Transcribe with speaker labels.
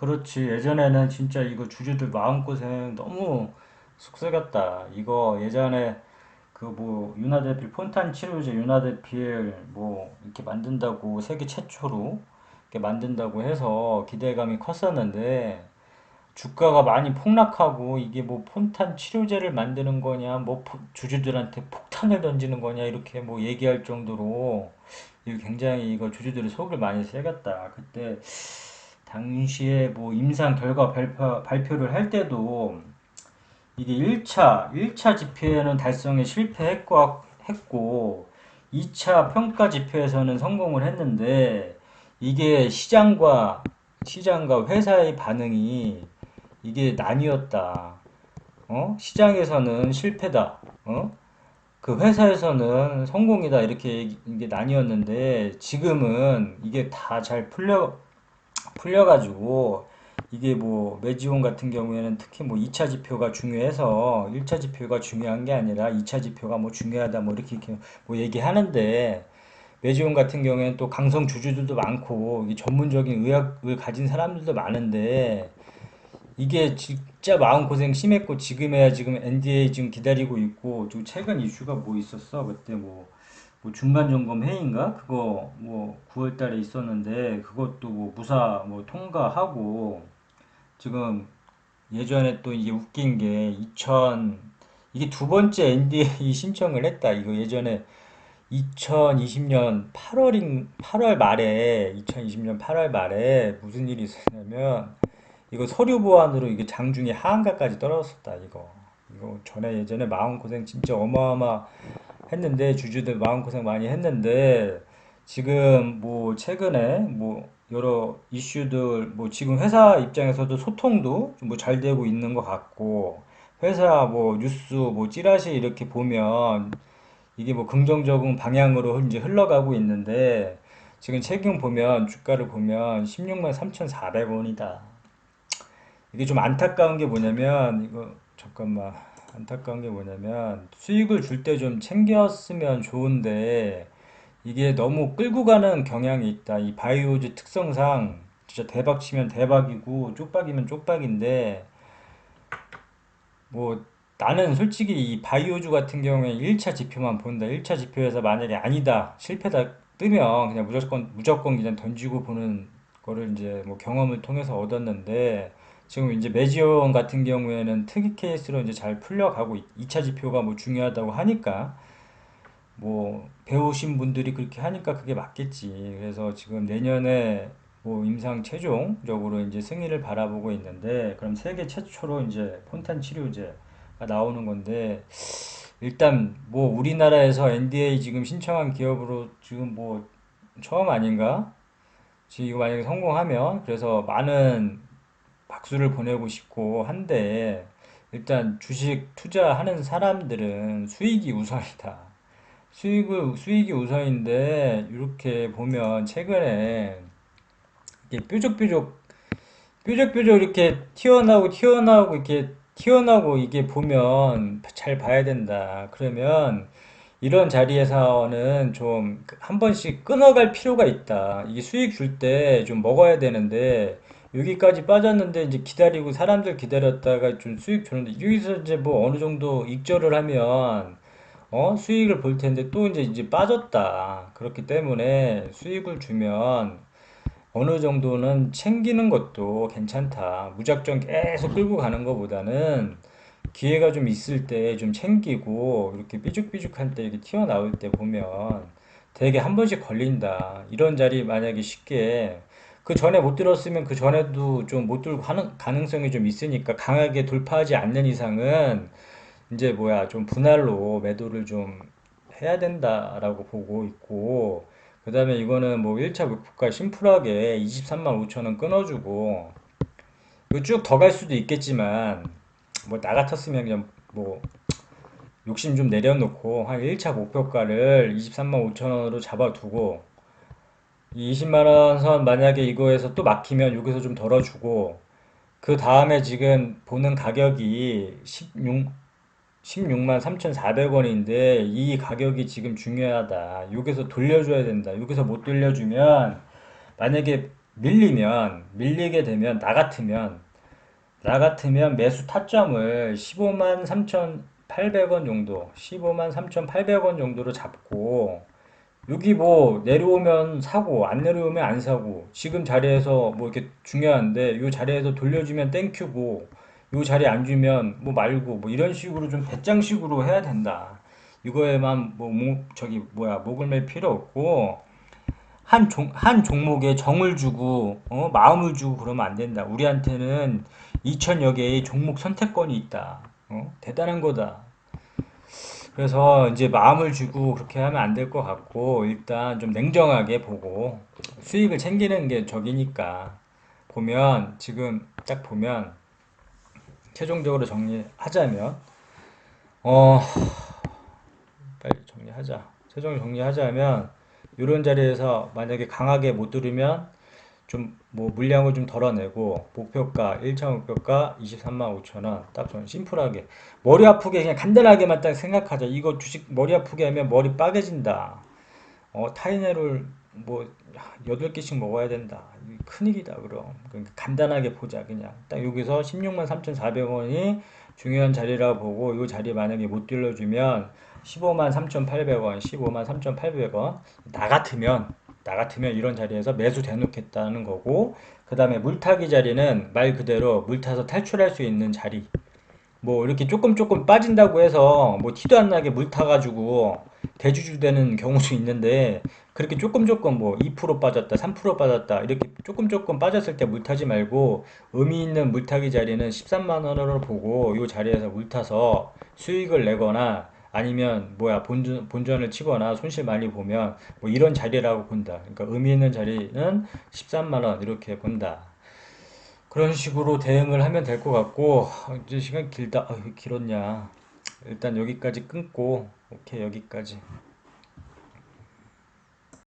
Speaker 1: 그렇지. 예전에는 진짜 이거 주주들 마음고생 너무 속썩였다. 이거 예전에 그 뭐 윤화대필 폰탄 치료제 윤화대필 뭐 이렇게 만든다고 세계 최초로 이렇게 만든다고 해서 기대감이 컸었는데 주가가 많이 폭락하고 이게 뭐 폰탄 치료제를 만드는 거냐 뭐 포- 주주들한테 폭탄을 던지는 거냐 이렇게 뭐 얘기할 정도로 이거 굉장히 이거 주주들의 속을 많이 새겼다. 그때 당시에 뭐 임상 결과 발표, 발표를 할 때도 이게 1차, 1차 지표에는 달성에 실패했고, 했고, 2차 평가 지표에서는 성공을 했는데, 이게 시장과, 시장과 회사의 반응이 이게 나뉘었다. 어? 시장에서는 실패다. 어? 그 회사에서는 성공이다. 이렇게 이게 나뉘었는데, 지금은 이게 다 잘 풀려, 풀려가지고 이게 뭐 매지온 같은 경우에는 특히 뭐 2차 지표가 중요해서 1차 지표가 중요한 게 아니라 2차 지표가 뭐 중요하다 뭐 이렇게, 이렇게 뭐 얘기하는데 매지온 같은 경우에는 또 강성 주주들도 많고 이 전문적인 의학을 가진 사람들도 많은데 이게 진짜 마음고생 심했고 지금에야 지금 NDA 지금 기다리고 있고 좀 최근 이슈가 뭐 있었어? 그때 뭐, 뭐 중간 점검 회의인가? 그거 뭐 9월 달에 있었는데 그것도 뭐 무사 뭐 통과하고 지금 예전에 또 이게 웃긴 게 2000, 이게 두 번째 NDA 신청을 했다. 이거 예전에 2020년 8월인, 8월 말에, 2020년 8월 말에 무슨 일이 있었냐면, 이거 서류 보완으로 이게 장중에 하한가까지 떨어졌었다, 이거. 이거 전에 예전에 마음고생 진짜 어마어마 했는데, 주주들 마음고생 많이 했는데, 지금 뭐 최근에 뭐 여러 이슈들 뭐 지금 회사 입장에서도 소통도 뭐 잘 되고 있는 것 같고 회사 뭐 뉴스 뭐 찌라시 이렇게 보면 이게 뭐 긍정적인 방향으로 이제 흘러가고 있는데 지금 최근 보면 주가를 보면 16만 3,400원이다. 이게 좀 안타까운 게 뭐냐면 이거 잠깐만 안타까운 게 뭐냐면 수익을 줄 때 좀 챙겼으면 좋은데 이게 너무 끌고 가는 경향이 있다. 이 바이오즈 특성상 진짜 대박 치면 대박이고 쪽박이면 쪽박인데 뭐 나는 솔직히 이 바이오주 같은 경우에 1차 지표만 본다. 1차 지표에서 만약에 아니다, 실패다 뜨면 그냥 무조건 무조건 그냥 던지고 보는 거를 이제 뭐 경험을 통해서 얻었는데 지금 이제 매지원 같은 경우에는 특이 케이스로 이제 잘 풀려가고 2차 지표가 뭐 중요하다고 하니까 뭐 배우신 분들이 그렇게 하니까 그게 맞겠지. 그래서 지금 내년에 뭐 임상 최종적으로 이제 승인을 바라보고 있는데 그럼 세계 최초로 이제 폰탄 치료제가 나오는 건데 일단 뭐 우리나라에서 NDA 지금 신청한 기업으로 지금 뭐 처음 아닌가? 지금 이거 만약에 성공하면 그래서 많은 박수를 보내고 싶고 한데 일단 주식 투자하는 사람들은 수익이 우선이다. 수익을 수익이 우선인데 이렇게 보면 최근에 이게 뾰족뾰족 뾰족뾰족 이렇게 튀어나오고 튀어나오고 이렇게 튀어나오고 이게 보면 잘 봐야 된다. 그러면 이런 자리에서는 좀 한 번씩 끊어갈 필요가 있다. 이게 수익 줄 때 좀 먹어야 되는데 여기까지 빠졌는데 이제 기다리고 사람들 기다렸다가 좀 수익 주는데 여기서 이제 뭐 어느 정도 익절을 하면 어 수익을 볼 텐데 또 이제 이제 빠졌다. 그렇기 때문에 수익을 주면 어느 정도는 챙기는 것도 괜찮다. 무작정 계속 끌고 가는 것보다는 기회가 좀 있을 때 좀 챙기고 이렇게 삐죽삐죽할 때 이렇게 튀어나올 때 보면 되게 한 번씩 걸린다. 이런 자리 만약에 쉽게 그 전에 못 들었으면 그 전에도 좀못 하는 가능성이 좀 있으니까 강하게 돌파하지 않는 이상은 이제 뭐야 좀 분할로 매도를 좀 해야 된다라고 보고 있고 그 다음에 이거는 뭐 1차 목표가 심플하게 23만 5천 원 끊어주고 이거 쭉더 갈 수도 있겠지만 뭐 나 같았으면 그냥 뭐 욕심 좀 내려놓고 한 1차 목표가를 23만 5천 원으로 잡아두고 이 20만 원 선 만약에 이거에서 또 막히면 여기서 좀 덜어주고 그 다음에 지금 보는 가격이 16, 16만 3,400원인데 이 가격이 지금 중요하다. 여기서 돌려줘야 된다. 여기서 못 돌려주면 만약에 밀리면 밀리게 되면 나 같으면 나 같으면 매수 타점을 15만 3,800원 정도 15만 3,800원 정도로 잡고 여기 뭐 내려오면 사고 안 내려오면 안 사고 지금 자리에서 뭐 이렇게 중요한데 요 자리에서 돌려주면 땡큐고 요 자리 안 주면 뭐 말고 뭐 이런 식으로 좀 배짱식으로 해야 된다. 이거에만 뭐 목- 저기 뭐야 목을 맬 필요 없고 한 종, 한 종목에 정을 주고 어, 마음을 주고 그러면 안 된다. 우리한테는 2천여 개의 종목 선택권이 있다. 어? 대단한 거다. 그래서 이제 마음을 주고 그렇게 하면 안 될 것 같고 일단 좀 냉정하게 보고 수익을 챙기는 게 적이니까 보면 지금 딱 보면 최종적으로 정리하자면 어 빨리 정리하자. 최종 정리하자면 이런 자리에서 만약에 강하게 못 들으면 좀 뭐 물량을 좀 덜어내고 목표가 1차 목표가 23만 5천 원. 딱좀 심플하게 머리 아프게 그냥 간단하게만 딱 생각하자. 이거 주식 머리 아프게 하면 머리 빠개진다. 어, 타이네롤 뭐 여덟 개씩 먹어야 된다. 큰일이다 그럼. 그러니까 간단하게 보자 그냥. 딱 여기서 16만 3,400원이 중요한 자리라 보고 이 자리 만약에 못 들려주면 15만 3,800원, 15만 3,800원. 나 같으면 나 같으면 이런 자리에서 매수 대놓겠다는 거고 그 다음에 물타기 자리는 말 그대로 물 타서 탈출할 수 있는 자리. 뭐 이렇게 조금 조금 빠진다고 해서 뭐 티도 안 나게 물 타가지고 대주주 되는 경우도 있는데 그렇게 조금 조금 뭐 2% 빠졌다, 3% 빠졌다 이렇게 조금 조금 빠졌을 때 물 타지 말고 의미 있는 물 타기 자리는 13만 원으로 보고 이 자리에서 물 타서 수익을 내거나 아니면 뭐야 본전 본전을 치거나 손실 많이 보면 뭐 이런 자리라고 본다. 그러니까 의미 있는 자리는 13만 원 이렇게 본다. 그런 식으로 대응을 하면 될 것 같고 이제 시간 길다. 아, 왜 길었냐. 일단 여기까지 끊고 오케이 여기까지.